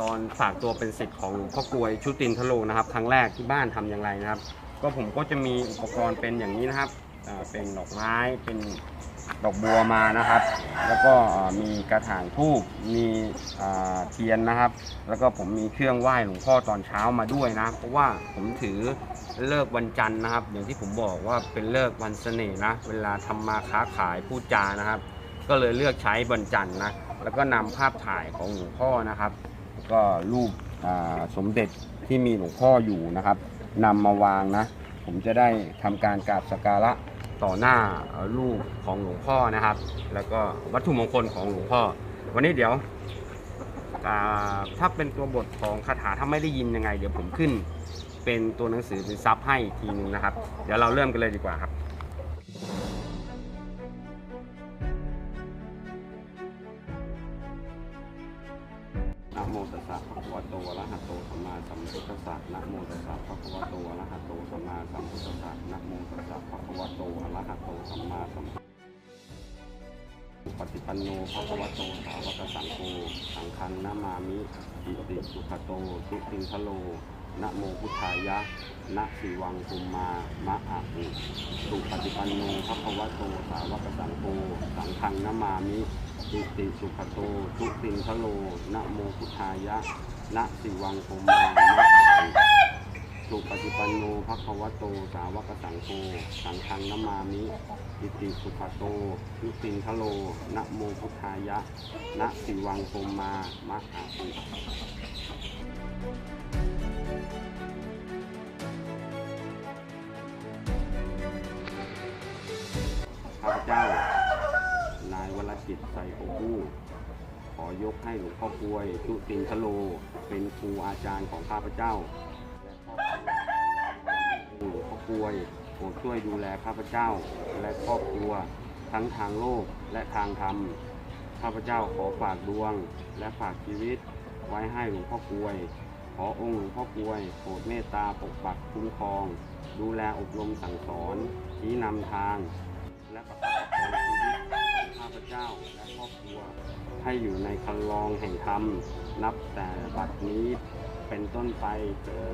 ตอนฝากตัวเป็นศิษย์ของหลวงพ่อกลวยชุตินทโลนะครับ ครั้งแรกที่บ้านทำอย่างไรนะครับ ก็ผมก็จะมีอุปกรณ์เป็นอย่างนี้นะครับเป็นดอกไม้เป็นดอกบัวมานะครับ แล้วก็มีกระถางทูบมีเทียนนะครับ แล้วก็ผมมีเครื่องไหว้หลวงพ่อตอนเช้ามาด้วยนะ เพราะว่าผมถือเลิกวันจันทร์นะครับ อย่างที่ผมบอกว่าเป็นเลิกวันเสน่ห์นะ เวลาทำมาค้าขายพูดจานะครับ ก็เลยเลือกใช้วันจันทร์นะ แล้วก็นำภาพถ่ายของหลวงพ่อนะครับ แล้วก็รูปสมเด็จที่มีหลวงพ่ออยู่นะครับนำมาวางนะ ผมจะได้ทำการกราบสักการะต่อหน้ารูปของหลวงพ่อนะครับ แล้วก็วัตถุมงคลของหลวงพ่อ วันนี้เดี๋ยวถ้าเป็นตัวบทของคาถาถ้าไม่ได้ยินยังไง เดี๋ยวผมขึ้นเป็นตัวหนังสือเป็นซับให้ทีหนึงนะครับ เดี๋ยวเราเริ่มกันเลยดีกว่าครับ ตอะระหะโตสัมมาสัมพุทธัสสะนะโมตัสสะภะคะวะโตอะระหะโตสัมมาสัมพุทธัสสะนะโมตัสสะภะคะวะโตอะระหะโตสัมมาสัมพุทธัสสะปฏิปันโนภะคะวะโตสาวกสังโฆสังฆังนามามิอิติสุขโตทุติงคะโลนะโมพุทธายะนะสิวังคุมมามะอะอุสุปฏิปันโนภะคะวะโตสาวกสังโฆสังฆังนามามิอิติสุขโตทุติงคะโลนะโมพุทธายะ นะสิวังโคมามะติสุปฏิปันโนภะคะวะโต สาวกสังโฆสังฆังนามามิอิติสุขโตทุติงคะโลนะโมพุทธายะนะสิวังโคมามะติข้าพเจ้า นายวรจิตไซโอกู้ อยกให้หลวงพ่อกวยชุตินทโล เป็นครูอาจารย์ของข้าพเจ้าหลวงพ่อกวยโปรดช่วยดูแลข้าพเจ้าและครอบครัวทั้งทางโลกและทางธรรม ข้าพเจ้าขอฝากดวงและฝากชีวิต ไว้ให้หลวงพ่อกวย ขอองค์หลวงพ่อกวยโปรดเมตตาปกปักคุ้มครอง ดูแลอบรมสั่งสอนชี้นำทาง และประคับชีวิตข้าพเจ้าและครอบครัว ให้อยู่ในคันลองแห่งธรรม นับแต่บัดนี้เป็นต้นไปเจอ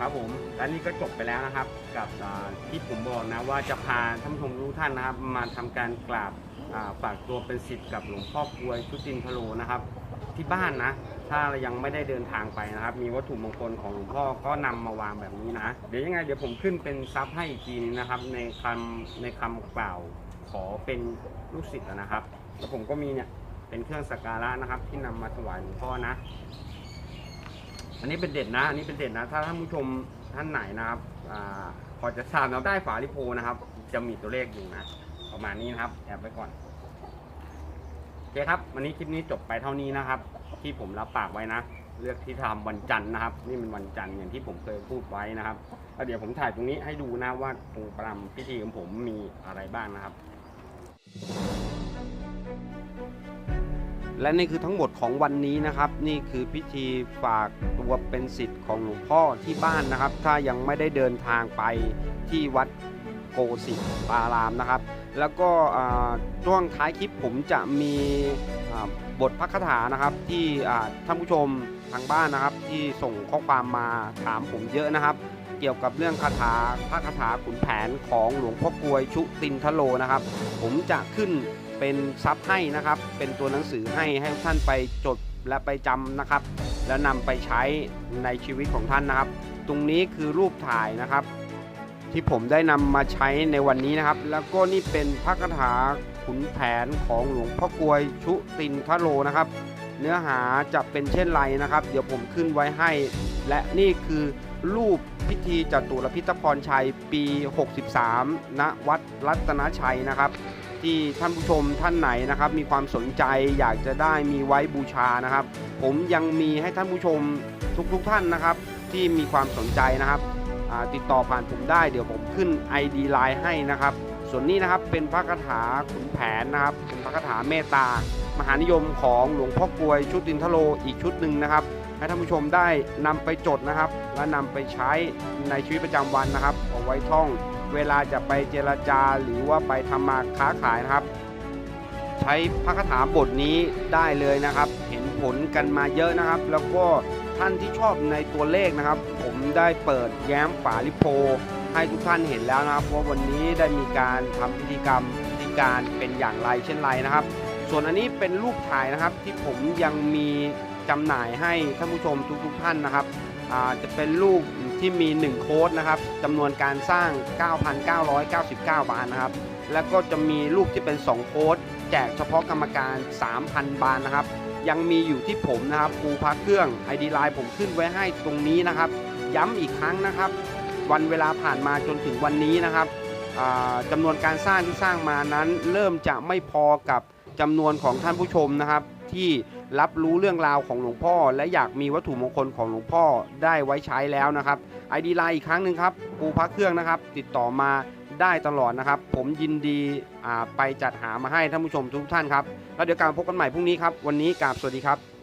ครับผมและนี่ก็จบไปแล้วนะครับ กับที่ผมบอกนะว่าจะพาท่านผู้ชมทุกท่านนะครับ มาทำการกราบฝากตัวเป็นสิทธิ์กับหลวงพ่อกวยชุตินทโลนะครับ ที่บ้านนะ ถ้ายังไม่ได้เดินทางไปนะครับ มีวัตถุมงคลของหลวงพ่อก็นำมาวางแบบนี้นะ เดี๋ยวยังไงเดี๋ยวผมขึ้นเป็นซับให้อีกทีนึงนะครับ ในคำในคำกล่าวขอเป็นลูกศิษย์นะครับ แล้วผมก็มีเนี่ยเป็นเครื่องสักการะนะครับ ที่นำมาถวายหลวงพ่อนะ อันนี้เป็นเด็ดนะ อันนี้เป็นเด็ดนะ ถ้าท่านผู้ชมท่านไหนนะครับอพอจะทราบนะได้ฝาลิโพนะครับ จะมีตัวเลขอยู่นะ ประมาณนี้นะครับแอบไว้ก่อนโอเคครับ วันนี้คลิปนี้จบไปเท่านี้นะครับ ที่ผมรับปากไว้นะเลือกที่ทำวันจันทร์นะครับ นี่เป็นวันจันทร์อย่างที่ผมเคยพูดไว้นะครับแล้วเดี๋ยวผมถ่ายตรงนี้ให้ดูนะว่าตรงประรำพิธีของผมมีอะไรบ้างนะครับ และนี่คือทั้งหมดของวันนี้นะครับ นี่คือพิธีฝากตัวเป็นสิทธิ์ของหลวงพ่อที่บ้านนะครับ ถ้ายังไม่ได้เดินทางไปที่วัดโกสิตารามนะครับ แล้วก็ช่วงท้ายคลิปผมจะมีบทพระคาถานะครับที่ท่านผู้ชมทางบ้านนะครับ ที่ส่งข้อความมาถามผมเยอะนะครับ เกี่ยวกับเรื่องคาถาพระคาถาขุนแผนของหลวงพ่อกลวยชุตินทโลนะครับ ผมจะขึ้น เป็นซับให้นะครับ เป็นตัวหนังสือให้ให้ท่านไปจดและไปจำนะครับ แล้วนำไปใช้ในชีวิตของท่านนะครับ ตรงนี้คือรูปถ่ายนะครับ ที่ผมได้นำมาใช้ในวันนี้นะครับ แล้วก็นี่เป็นพระคาถาขุนแผนของหลวงพ่อกลวยชุตินทโลนะครับ เนื้อหาจะเป็นเช่นไรนะครับ เดี๋ยวผมขึ้นไว้ให้ และนี่คือรูปพิธีจตุรพิธพรชัยปี 63 ณ วัดรัตนชัยนะครับ ที่ท่านผู้ชมท่านไหนนะครับ มีความสนใจอยากจะได้มีไว้บูชานะครับ ผมยังมีให้ท่านผู้ชมทุกๆทท่านนะครับ ที่มีความสนใจนะครับติดต่อผ่านผมได้เดี๋ยวผมขึ้น ID Line ให้นะครับ ส่วนนี้นะครับเป็นพระคาถาขุนแผนนะครับเป็นพระคาถาเมตตามหานิยมของหลวงพ่อกลวยชุดตินทโลอีกชุดหนึ่งนะครับให้ท่านผู้ชมได้นำไปจดนะครับ และนำไปใช้ในชีวิตประจำวันนะครับเอาไว้ท่อง เวลาจะไปเจรจาหรือว่าไปทำมาค้าขายนะครับ ใช้พระคาถาบทนี้ได้เลยนะครับ เห็นผลกันมาเยอะนะครับ แล้วก็ท่านที่ชอบในตัวเลขนะครับ ผมได้เปิดแย้มฝาลิโพ ให้ทุกท่านเห็นแล้วนะครับว่าวันนี้ได้มีการทำพิธีกรรมพิธีการเป็นอย่างไรเช่นไรนะครับ ส่วนอันนี้เป็นรูปถ่ายนะครับที่ผมยังมีจำหน่ายให้ท่านผู้ชมทุกๆทท่านนะครับ จะเป็นรูปที่มี 1 โค้ดนะครับจำนวนการสร้าง 9,999 บาทนะครับ แล้วก็จะมีรูปที่เป็น 2 โค้ดแจกเฉพาะกรรมการ 3,000 บาทนะครับ ยังมีอยู่ที่ผมนะครับปูพักเครื่อง ID Line ผมขึ้นไว้ให้ตรงนี้นะครับ ย้ำอีกครั้งนะครับ วันเวลาผ่านมาจนถึงวันนี้นะครับจำนวนการสร้างที่สร้างมานั้น เริ่มจะไม่พอกับจำนวนของท่านผู้ชมนะครับ ที่รับรู้เรื่องราวของหลวงพ่อ และอยากมีวัตถุมงคลของหลวงพ่อได้ไว้ใช้แล้วนะครับไอดีไลน์อีกครั้งหนึ่งครับปูพักเครื่องนะครับ ติดต่อมาได้ตลอดนะครับ ผมยินดีไปจัดหามาให้ท่านผู้ชมทุกท่านครับ แล้วเดี๋ยวการพบกันใหม่พรุ่งนี้ครับ วันนี้กราบสวัสดีครับ